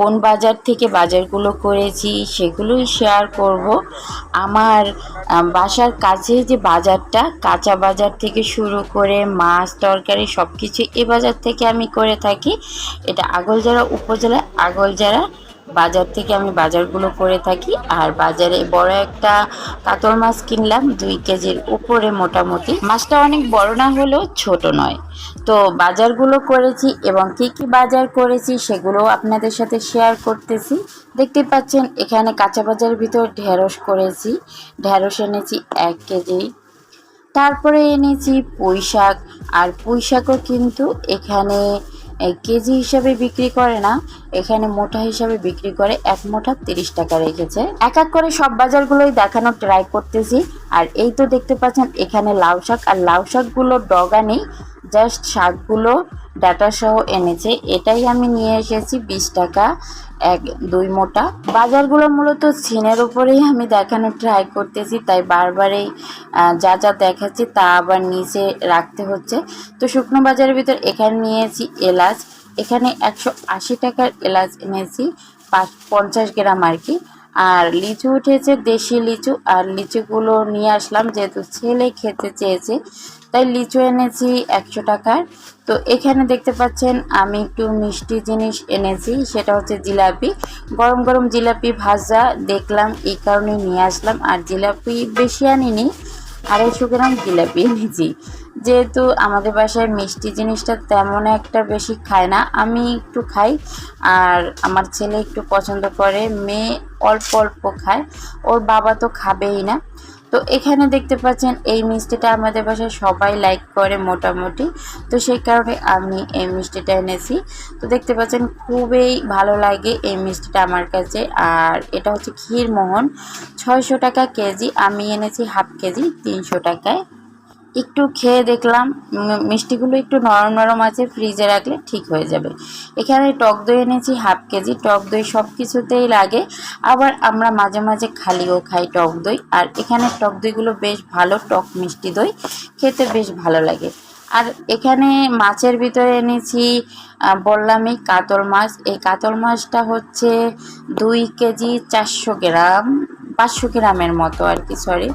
কোন বাজার থেকে বাজারগুলো করেছি সেগুলোই শেয়ার করব। আমার বাসার কাছে যে বাজারটা, কাঁচা বাজার থেকে শুরু করে মাছ, তরকারি সব কিছু এ বাজার থেকে আমি করে থাকি। এটা আগলজারা উপজেলা আগলজারা বাজার থেকে আমি বাজারগুলো করে থাকি। আর বাজারে বড় একটা কাতল মাছ কিনলাম, দুই কেজির উপরে মোটামুটি। মাছটা অনেক বড় না হলেও ছোট নয়। তো বাজারগুলো করেছি এবং কি কি বাজার করেছি সেগুলো আপনাদের সাথে শেয়ার করতেছি। দেখতে পাচ্ছেন, এখানে কাঁচা বাজারের ভিতর ঢেঁড়স করেছি। ঢেঁড়স এনেছি এক কেজি। তারপরে এনেছি পুঁই শাক আর পুঁই শাকও কিন্তু এখানে কেজি হিসাবে বিক্রি করে না, এখানে মোটা হিসাবে বিক্রি করে এক মোটা তিরিশ টাকা রেখেছে। এক এক করে সব বাজারগুলোই দেখানোর ট্রাই করতেছি, আর এই তো দেখতে পাচ্ছেন এখানে লাউ শাক, আর লাউ শাকগুলোর ডগা নেই জাস্ট শাকগুলো ডাটা সহ এনেছে। এটাই আমি নিয়ে এসেছি বিশ টাকা, এক, দুই মোটা। বাজারগুলো মূলত সিনের উপরেই আমি দেখানোর ট্রাই করতেছি, তাই বারবারই যা যা দেখাচ্ছি তা আবার নিচে রাখতে হচ্ছে। তো শুকনো বাজারের ভিতর এখানে নিয়েছি এলাচ। এখানে একশো আশি টাকার এলাচ এনেছি, পাঁচ, পঞ্চাশ গ্রাম আর কি। আর লিচু উঠেছে, দেশি লিচু। আর লিচুগুলো নিয়ে আসলাম, যেহেতু ছেলে খেতে চেয়েছে তাই লিচু এনেছি একশো টাকার। তো এখানে দেখতে পাচ্ছেন আমি একটু মিষ্টি জিনিস এনেছি, সেটা হচ্ছে জিলাপি। গরম গরম জিলাপি ভাজা দেখলাম, এই কারণে নিয়ে আসলাম। আর জিলাপি বেশি আনিনি, আড়াইশো গ্রাম জিলাপি এনেছি। যেহেতু আমাদের বাসায় মিষ্টি জিনিসটা তেমন একটা বেশি খায় না, আমি একটু খাই। আর আমার ছেলে একটু পছন্দ করে, মেয়ে অল্প অল্প খায়, ওর বাবা তো খাবেই না। তো এখানে দেখতে পাচ্ছেন এই মিষ্টিটা আমাদের বাসায় সবাই লাইক করে মোটামুটি। তো সেই কারণে আমি এই মিষ্টিটা এনেছি। তো দেখতে পাচ্ছেন খুবই ভালো লাগে এই মিষ্টিটা আমার কাছে। আর এটা হচ্ছে ক্ষীরমোহন, ছয়শো টাকা কেজি। আমি এনেছি হাফ কেজি, তিনশো টাকায়। একটু খেয়ে দেখলাম মিষ্টিগুলো একটু নরম নরম আছে, ফ্রিজে রাখলে ঠিক হয়ে যাবে। এখানে টক দই এনেছি, হাফ কেজি, টক দই সব কিছুতেই লাগে। আবার আমরা মাঝে মাঝে খালিও খাই টক দই, আর এখানে টক দইগুলো বেশ ভালো টক মিষ্টি দই, খেতে বেশ ভালো লাগে। আর এখানে মাছের ভিতরে এনেছি বললামই কাতল মাছ। এই কাতল মাছটা হচ্ছে দুই কেজি চারশো গ্রাম। পাঁচশো গ্রামের মতো আর কি সরি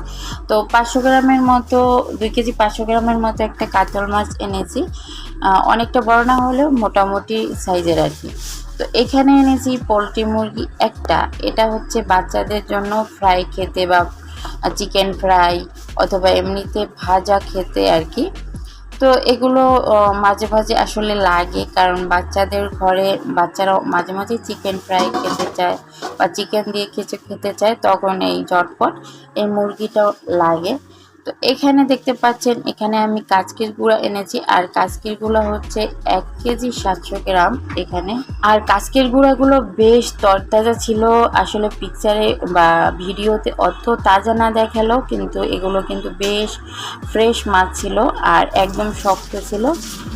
তো পাঁচশো গ্রামের মতো, দুই কেজি পাঁচশো গ্রামের মতো একটা কাতল মাছ এনেছি। অনেকটা বড় না হলেও মোটামুটি সাইজের আর কি। তো এখানে এনেছি পোলট্রি মুরগি একটা। এটা হচ্ছে বাচ্চাদের জন্য ফ্রাই খেতে বা চিকেন ফ্রাই অথবা এমনিতে ভাজা খেতে আর কি। তো এগুলো মাঝে মাঝে আসলে লাগে, কারণ বাচ্চাদের ঘরে বাচ্চারা মাঝে মাঝে চিকেন ফ্রাই খেতে চায় বা চিকেন দিয়ে কিছু খেতে চায়, তখন এই ঝটপট এই মুরগিটাও লাগে। তো এখানে দেখতে পাচ্ছেন, এখানে আমি কাচকির গুঁড়া এনেছি। আর কাচকির গুঁড়া হচ্ছে এক কেজি সাতশো গ্রাম এখানে। আর কাচকির গুঁড়াগুলো বেশ তরতাজা ছিল। আসলে পিকচারে বা ভিডিওতে অত তাজা না দেখাল, কিন্তু এগুলো কিন্তু বেশ ফ্রেশ মাছ ছিল আর একদম শক্ত ছিল।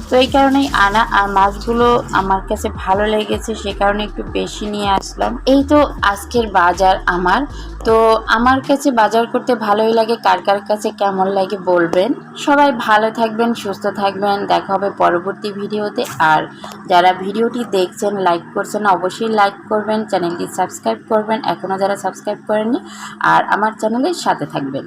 তো এই কারণেই আনা আর মাছগুলো আমার কাছে ভালো লেগেছে, সে কারণে একটু বেশি নিয়ে আসলাম। এই তো আজকের বাজার আমার। তো আমার কাছে বাজার করতে ভালোই লাগে, কার কার কাছে কেমন লাগে বলবেন। সবাই ভালো থাকবেন, সুস্থ থাকবেন, দেখা হবে পরবর্তী ভিডিওতে। আর যারা ভিডিওটি দেখছেন লাইক করছেন, অবশ্যই লাইক করবেন, চ্যানেলটি সাবস্ক্রাইব করবেন এখনও যারা সাবস্ক্রাইব করেননি, আর আমার চ্যানেলের সাথে থাকবেন।